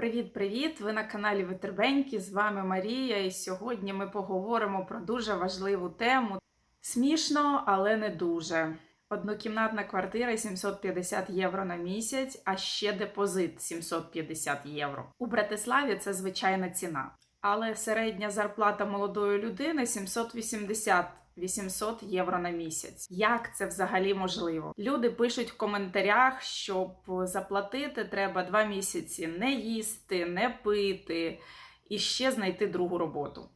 Привіт-привіт! Ви на каналі Витербеньки. З вами Марія, і сьогодні ми поговоримо про дуже важливу тему. Смішно, але не дуже. Однокімнатна квартира 750 євро на місяць, а ще депозит 750 євро. У Братиславі це звичайна ціна. Але середня зарплата молодої людини 780 800 євро на місяць. Як це взагалі можливо? Люди пишуть в коментарях, щоб заплатити треба два місяці не їсти, не пити і ще знайти другу роботу.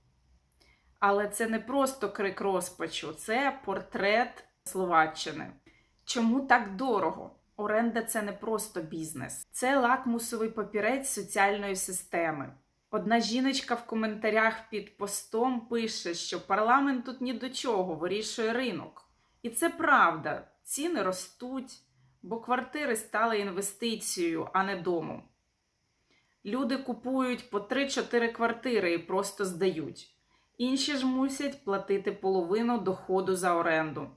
Але це не просто крик розпачу, це портрет Словаччини. Чому так дорого? Оренда це не просто бізнес, це лакмусовий папірець соціальної системи. Одна жіночка в коментарях під постом пише, що парламент тут ні до чого вирішує ринок. І це правда, ціни ростуть, бо квартири стали інвестицією, а не домом. Люди купують по 3-4 квартири і просто здають. Інші ж мусять платити половину доходу за оренду.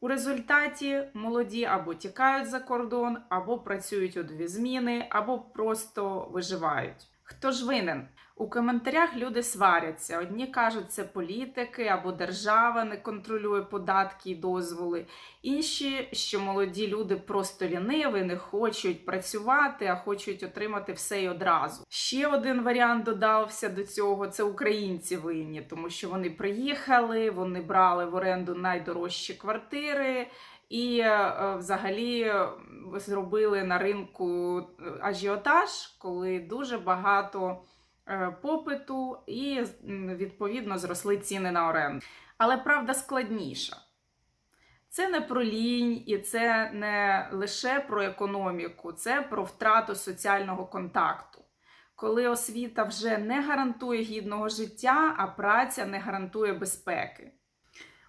У результаті молоді або тікають за кордон, або працюють у дві зміни, або просто виживають. Хто ж винен? У коментарях люди сваряться. Одні кажуть, це політики або держава не контролює податки і дозволи. Інші, що молоді люди просто ліниві, не хочуть працювати, а хочуть отримати все і одразу. Ще один варіант додався до цього: це українці винні, тому що вони приїхали, вони брали в оренду найдорожчі квартири. І е, взагалі е, зробили на ринку ажіотаж, коли дуже багато е, попиту, і відповідно зросли ціни на оренду. Але правда складніша. Це не про лінь, і це не лише про економіку, це про втрату соціального контакту. Коли освіта вже не гарантує гідного життя, а праця не гарантує безпеки.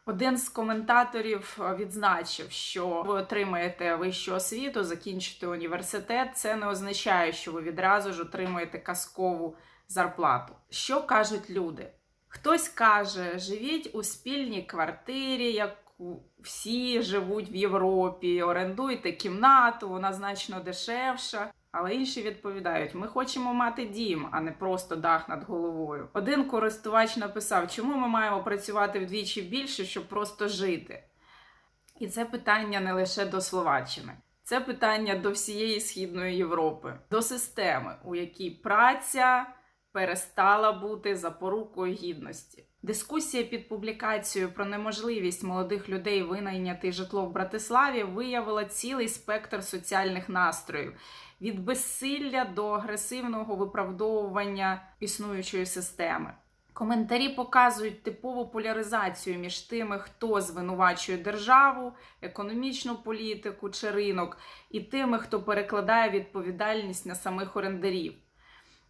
Один з коментаторів е, відзначив, що ви отримаєте вищу освіту, закінчите університет. Це не означає, що ви відразу ж отримаєте казкову зарплату. Що кажуть люди? Хтось каже: живіть у спільній квартирі, як всі живуть в Європі, орендуйте кімнату, вона значно дешевша. Але інші відповідають: ми хочемо мати дім, а не просто дах над головою. Один користувач написав, чому ми маємо працювати вдвічі більше, щоб просто жити. І це питання не лише до Словаччини, це питання до всієї Східної Європи, до системи, у якій праця перестала бути запорукою гідності. Дискусія під публікацією про неможливість молодих людей винайняти житло в Братиславі виявила цілий спектр соціальних настроїв від безсилля до агресивного виправдовування існуючої системи. Коментарі показують типову поляризацію між тими, хто звинувачує державу, економічну політику чи ринок, і тими, хто перекладає відповідальність на самих орендарів.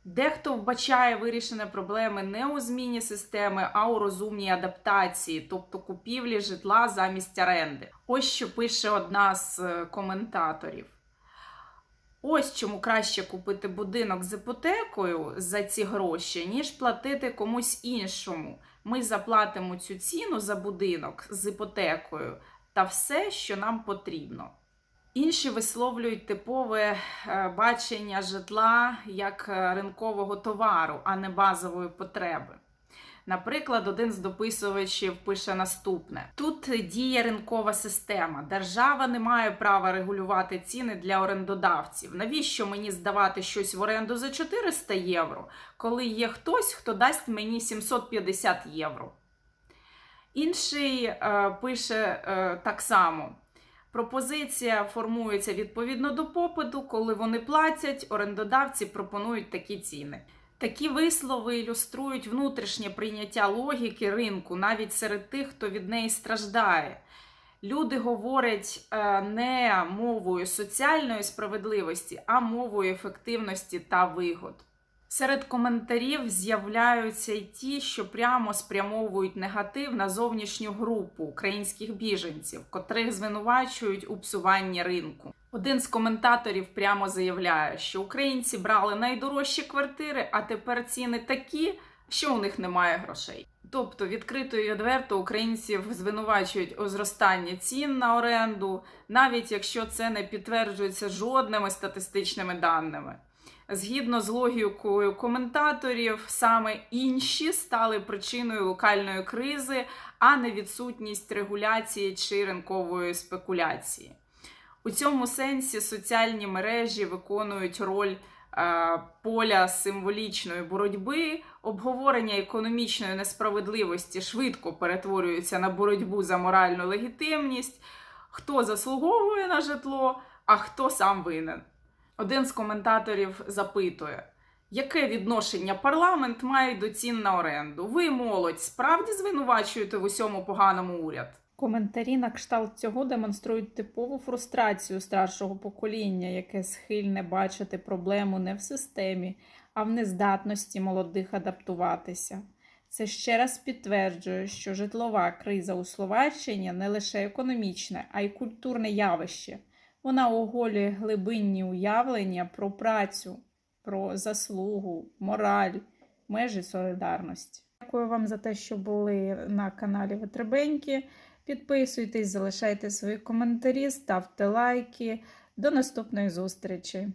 Дехто вбачає вирішення проблеми не у зміні системи, а у розумній адаптації, тобто купівлі житла замість оренди. Ось що пише одна з е, коментаторів. Ось чому краще купити будинок з іпотекою за ці гроші, ніж платити комусь іншому. Ми заплатимо цю ціну за будинок з іпотекою та все, що нам потрібно. Інші висловлюють типове е, бачення житла як е, ринкового товару, а не базової потреби. Наприклад, один з дописувачів пише наступне: тут діє ринкова система. Держава не має права регулювати ціни для орендодавців. Навіщо мені здавати щось в оренду за 400 євро, коли є хтось, хто дасть мені 750 євро? Інший е, пише е, так само. Пропозиція формується відповідно до попиту, коли вони платять, орендодавці пропонують такі ціни. Такі вислови ілюструють внутрішнє прийняття логіки ринку навіть серед тих, хто від неї страждає. Люди говорять е, не мовою соціальної справедливості, а мовою ефективності та вигод. Серед коментарів з'являються й ті, що прямо спрямовують негатив на зовнішню групу українських біженців, котрих звинувачують у псуванні ринку. Один з коментаторів прямо заявляє, що українці брали найдорожчі квартири, а тепер ціни такі, що у них немає грошей. Тобто, відкрито і відверто українців звинувачують у зростанні цін на оренду, навіть якщо це не підтверджується жодними статистичними даними. Згідно з логікою коментаторів, саме інші стали причиною локальної кризи, а не відсутність регуляції чи ринкової спекуляції. У цьому сенсі соціальні мережі виконують роль е, поля символічної боротьби, обговорення економічної несправедливості швидко перетворюється на боротьбу за моральну легітимність, хто заслуговує на житло, а хто сам винен. Один з коментаторів запитує, яке відношення парламент має до цін на оренду? Ви, молодь, справді звинувачуєте в усьому поганому уряд? Коментарі на кшталт цього демонструють типову фрустрацію старшого покоління, яке схильне бачити проблему не в системі, а в нездатності молодих адаптуватися. Це ще раз підтверджує, що житлова криза у Словаччині не лише економічне, а й культурне явище. Вона оголює глибинні уявлення про працю, про заслугу, мораль, межі солідарності. Дякую вам за те, що були на каналі Витребеньки. Підписуйтесь, залишайте свої коментарі, ставте лайки. До наступної зустрічі!